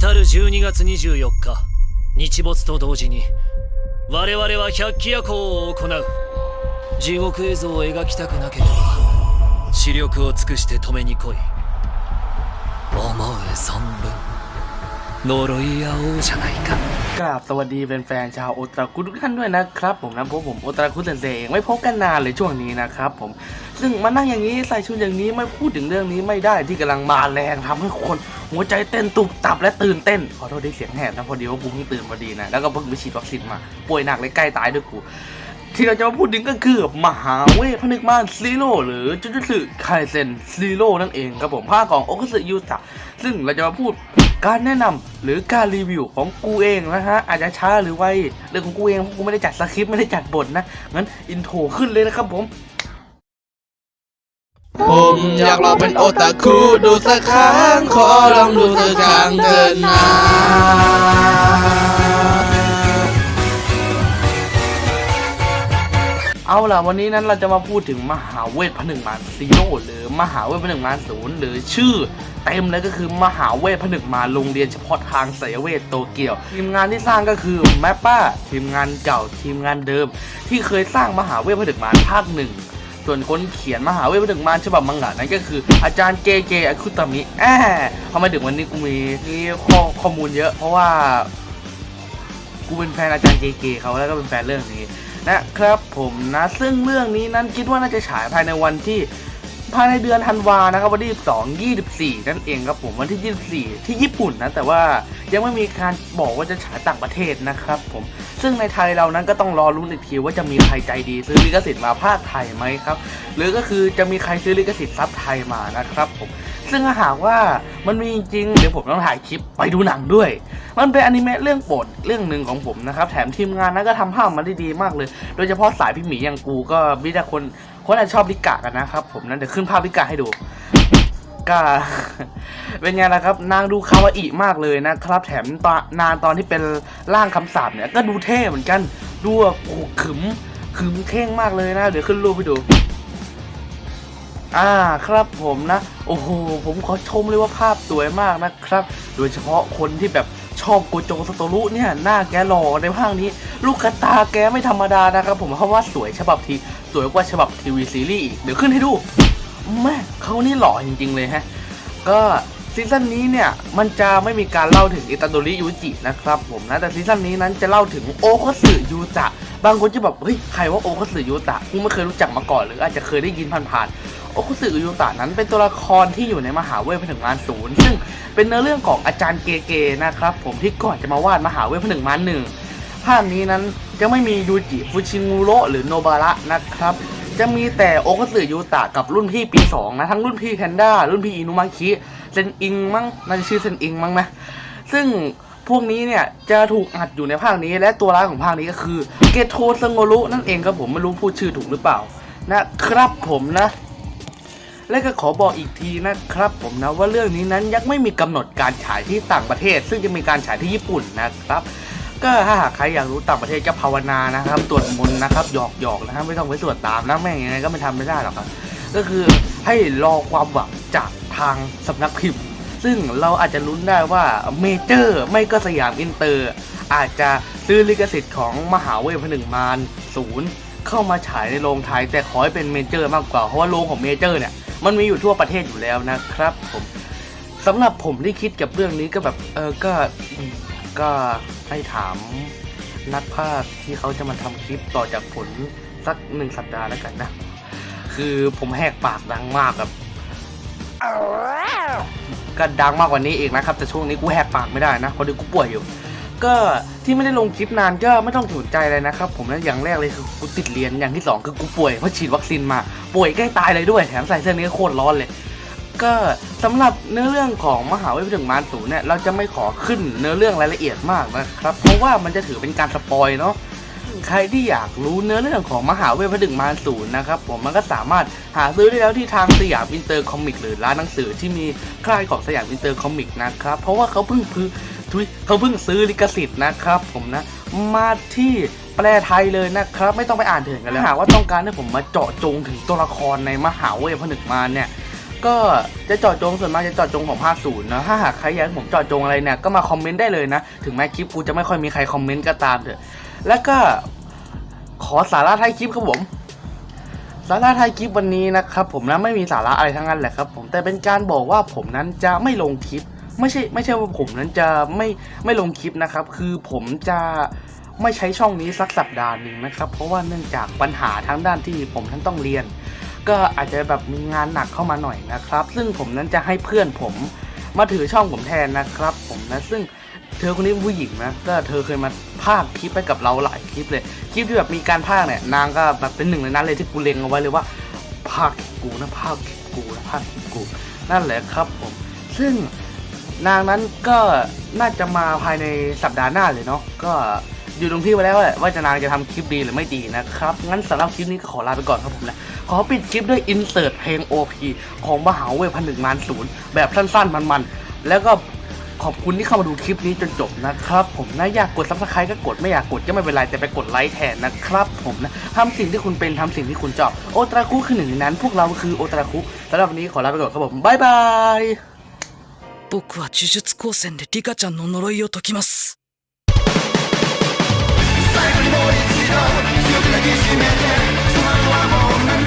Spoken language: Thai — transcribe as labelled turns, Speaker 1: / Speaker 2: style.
Speaker 1: 来る12月24日日没と同時に我々は百鬼夜行を行う。地獄映像を描きたくなければ視力を尽くして止めに来い。思う存分呪い合おうじゃないか。
Speaker 2: กราบสวัสดีแฟนๆชาวโอตาคุทุกท่านด้วยนะครับ ผมนะพวกผมโอตาคุเซนเซเองไม่พบกันนานเลยช่วงนี้นะครับผมซึ่งมานั่งอย่างนี้ใส่ชุดอย่างนี้ไม่พูดถึงเรื่องนี้ไม่ได้ที่กำลังมาแรงทำให้คนหัวใจเต้นตุบตับและตื่นเต้นขอโทษที่เสียงแหบนะพอดีว่ากูเพิ่งตื่นพอดีนะแล้วก็เพิ่งไปฉีดวัคซีนมาป่วยหนักเลยใกล้ตายด้วยกูที่เราจะมาพูดถึงก็คือมหาเวทพนึกมานซีโร่หรือจุจุสึไคเซนซีโร่นั่นเองครับผมภาคของโอคุสึยูตะซึ่งเราจะมาพูด การแนะนำหรือการรีวิวของกูเองนะฮะอาจจะช้าหรือไวเรื่องของกูเองเพราะกูไม่ได้จัดสคริปต์ไม่ได้จัดบทนะงั้นอินโทรขึ้นเลยนะครับผม
Speaker 3: ผมอยากลองเป็นโอตาคุดูสักครั้งขอลองดูสักครั้งเถิดนะ
Speaker 2: เอาล่ะวันนี้นั้นเราจะมาพูดถึงมหาเวทพนึกมารซีโร่หรือมหาเวทพนึกมารศูนย์หรือชื่อเต็มเลยก็คือมหาเวทพนึกมารโรงเรียนเฉพาะทางสายเวทโตเกียว ทีมงานที่สร้างก็คือแมปป้าทีมงานเก่าทีมงานเดิม ที่เคยสร้างมหาเวทพนึกมารภาคหนึ่งส่วนคนเขียนมหาเวทพนึกมารฉบับมังงะนั้นก็คืออาจารย์เจเจอาคุตามิแอบทำไมถึงวันนี้กูมีมีข้อข้อมูลเยอะ เพราะว่ากูเป็นแฟนอาจารย์เจเจเขาแล้วก็เป็นแฟนเรื่องนี้ นะครับผมนะซึ่งเรื่องนี้นั้นคิดว่าน่าจะฉายภายในวันที่ภายในเดือนธันวานะครับวันที่22 24 นั่นเองครับผมวันที่ 24 ที่ญี่ปุ่นนะแต่ว่ายังไม่มีการบอกว่าจะฉายต่างประเทศนะครับผมซึ่งในไทยเรานั้นก็ต้องรอรุ้นอีกทีว่าจะมีใครใจดีซื้อลิขสิทธิ์มาภาคไทยไหมครับ หรือก็คือจะมีใครซื้อลิขสิทธิ์ซับไทยมานะครับผม ซึ่งถ้าหากว่ามันมีจริง เดี๋ยวผมต้องถ่ายคลิปไปดูหนังด้วย มันเป็นอนิเมะเรื่องโปรดเรื่องหนึ่งของผมนะครับ แถมทีมงานนั้นก็ทำภาพมันได้ดีมากเลย โดยเฉพาะสายพี่หมีอย่างกูก็มีแต่คนคนอาจจะชอบลิกะกันนะครับผมนั้นเดี๋ยวขึ้นภาพลิกะให้ดูก็เป็นไงล่ะครับ นางดูคาวาอิมากเลยนะครับแถมตอนนานตอนที่เป็นร่างคำสาปเนี่ยก็ดูเท่เหมือนกันดูแบบขึมขึมเข่งมากเลยนะ เดี๋ยวขึ้นรูปให้ดู อ่าครับผมนะ โอ้โห ผมขอชมเลยว่าภาพสวยมากนะครับ โดยเฉพาะคนที่แบบชอบโกโจสโตรุเนี่ยหน้าแกหล่อในภาคนี้ ลูกตาแกไม่ธรรมดานะครับผมเพราะว่าสวยฉบับทีสวยกว่าฉบับทีวีซีรีส์อีกเดี๋ยวขึ้นให้ดูแม่เขานี่หล่อจริงๆเลยฮะ ก็ ซีซั่นนี้เนี่ยมันจะไม่มีการเล่าถึงอิตาโดริยูจินะครับผมนะแต่ซีซั่นนี้นั้นจะเล่าถึงโอคาสึยูจะบางคนจะแบบเฮ้ยใครว่าโอคาสึยูจะกูไม่เคยรู้จักมาก่อนหรืออาจจะเคยได้ยินผ่านๆโอคาสึยูจะนั้นเป็นตัวละครที่อยู่ในมหาเวทผนึกมารศูนย์ซึ่งเป็นเนื้อเรื่องของอาจารย์เกเกนะครับผมที่ก่อนจะมาวาดมหาเวทผนึกมารหนึ่งภาคนี้นั้นจะไม่มียูจิฟุชิงูโรหรือโนบาระนะครับจะมีแต่โอคาสึยูตะกับรุ่นพี่ปี 2 นะ ทั้งรุ่นพี่แพนด้ารุ่นพี่อินุมาคิ เซนอิงมั้งน่าจะชื่อเซนอิงมั้งนะซึ่งพวกนี้เนี่ยจะถูกอัดอยู่ในภาคนี้ และตัวร้ายของภาคนี้ก็คือเกโทซังโงรุนั่นเองครับผมไม่รู้พูดชื่อถูกหรือเปล่า นะครับผมนะ และก็ขอบอกอีกทีนะครับผมนะว่าเรื่องนี้นั้นยังไม่มีกำหนดการฉายที่ต่างประเทศ ซึ่งจะมีการฉายที่ญี่ปุ่นนะครับ ก็ถ้าหากใครอยากรู้ต่างประเทศก็ภาวนานะครับตรวจมนนะครับหยอกหยอกนะครับไม่ต้องไปตรวจตามนะแม่งยังไงก็ไม่ทำไม่ได้หรอกครับก็คือให้รอความหวังจาก ทางสำนักพิมพ์ ซึ่งเราอาจจะลุ้นได้ว่าเมเจอร์ไม่ก็สยามอินเตอร์ อาจจะซื้อลิขสิทธิ์ของมหาเวทพนึงมารศูนย์เข้ามาฉายในโรงไทยแต่ขอให้เป็นเมเจอร์มากกว่า เพราะว่าโรงของเมเจอร์เนี่ยมันมีอยู่ทั่วประเทศอยู่แล้วนะครับผมสำหรับผมที่คิดกับเรื่องนี้ก็แบบเออก็ก็ให้ถามนักภาคที่เขาจะมาทำคลิปต่อจากผลสักหนึ่งสัปดาห์แล้วกันนะ คือผมแหกปากดังมากแบบ ก็ดังมากกว่านี้อีกนะครับ แต่ช่วงนี้กูแหกปากไม่ได้นะเพราะเดี๋ยวกูป่วยอยู่ ก็ที่ไม่ได้ลงคลิปนานก็ไม่ต้องสนใจเลยนะครับผมนะอย่างแรกเลยคือกูติดเรียนอย่างที่สองคือกูป่วยเพราะฉีดวัคซีนมาป่วยใกล้ตายเลยด้วยแถมใส่เสื้อนี้โคตรร้อนเลยก็สำหรับเนื้อเรื่องของมหาวิทยาลัยถึงมารศูเนี่ยเราจะไม่ขอขึ้นเนื้อเรื่องรายละเอียดมากนะครับ เพราะว่ามันจะถือเป็นการสปอยเนาะ ใครที่อยากรู้เนื้อเรื่องของมหาเวทพดึงมารศูนย์นะครับผมมันก็สามารถหาซื้อได้แล้วที่ทางสยามอินเตอร์คอมิกหรือร้านหนังสือที่มีค่ายของสยามอินเตอร์คอมิกนะครับเพราะว่าเขาเพิ่งพื้ทุยเขาเพิ่งซื้อลิขสิทธิ์นะครับผมนะมาที่แปลไทยเลยนะครับ ไม่ต้องไปอ่านถึงกันแล้วหากว่าต้องการให้ผมมาเจาะจงถึงตัวละครในมหาเวทผนึกมารเนี่ยก็จะเจาะจงส่วนมากจะเจาะจงของภาคศูนย์นะถ้าหากใครอยากให้ผมเจาะจงอะไรเนี่ยก็มาคอมเมนต์ได้เลยนะ ถึงแม้คลิปกูจะไม่ค่อยมีใครคอมเมนต์ก็ตามเถอะ แล้วก็ขอสาระท้ายคลิปครับผม สาระท้ายคลิปวันนี้นะครับผมนะไม่มีสาระอะไรทั้งนั้นแหละครับผมแต่เป็นการบอกว่าผมนั้นจะไม่ลงคลิป ไม่ใช่ไม่ใช่ว่าผมนั้นจะไม่ไม่ลงคลิปนะครับ คือผมจะไม่ใช้ช่องนี้สักสัปดาห์หนึ่งนะครับ เพราะว่าเนื่องจากปัญหาทางด้านที่ผมท่านต้องเรียน ก็อาจจะแบบมีงานหนักเข้ามาหน่อยนะครับ ซึ่งผมนั้นจะให้เพื่อนผมมาถือช่องผมแทนนะครับ ผมนะซึ่ง เธอคนนี้เป็นผู้หญิงนะก็เธอเคยมาพากย์คลิปไปกับเราหลายคลิปเลย คลิปที่แบบมีการพากย์เนี่ยนางก็แบบเป็นหนึ่งในนั้นเลยที่กูเล็งเอาไว้เลยว่าพากย์กูนะพากย์กูนะพากย์กูนั่นแหละครับผม ซึ่งนางนั้นก็น่าจะมาภายในสัปดาห์หน้าเลยเนาะก็อยู่ตรงที่ไว้แล้วว่าจะนางจะทำคลิปดีหรือไม่ดีนะครับ งั้นสำหรับคลิปนี้ก็ขอลาไปก่อนครับผมนะ ขอปิดคลิปด้วยอินเสิร์ตเพลง OP ของมหาเวทพันหนึ่งมานศูนย์แบบสั้นๆมันๆ แล้วก็ ขอบคุณที่เข้ามาดูคลิปนี้จนจบนะครับ ผมนะอยากกดซับสไครต์ก็กดไม่อยากกดก็ไม่เป็นไรแต่ไปกดไลค์แทนนะครับ ผมนะทำสิ่งที่คุณเป็นทำสิ่งที่คุณชอบโอตราคุคือหนึ่งในนั้น พวกเราคือโอตราคุสำหรับวันนี้ขอลาไปก่อนครับผมบ๊ายบาย
Speaker 4: 僕は呪術高専でリカちゃんの呪いを解きます
Speaker 5: 最後にもう一度強く抱きしめてその後はもう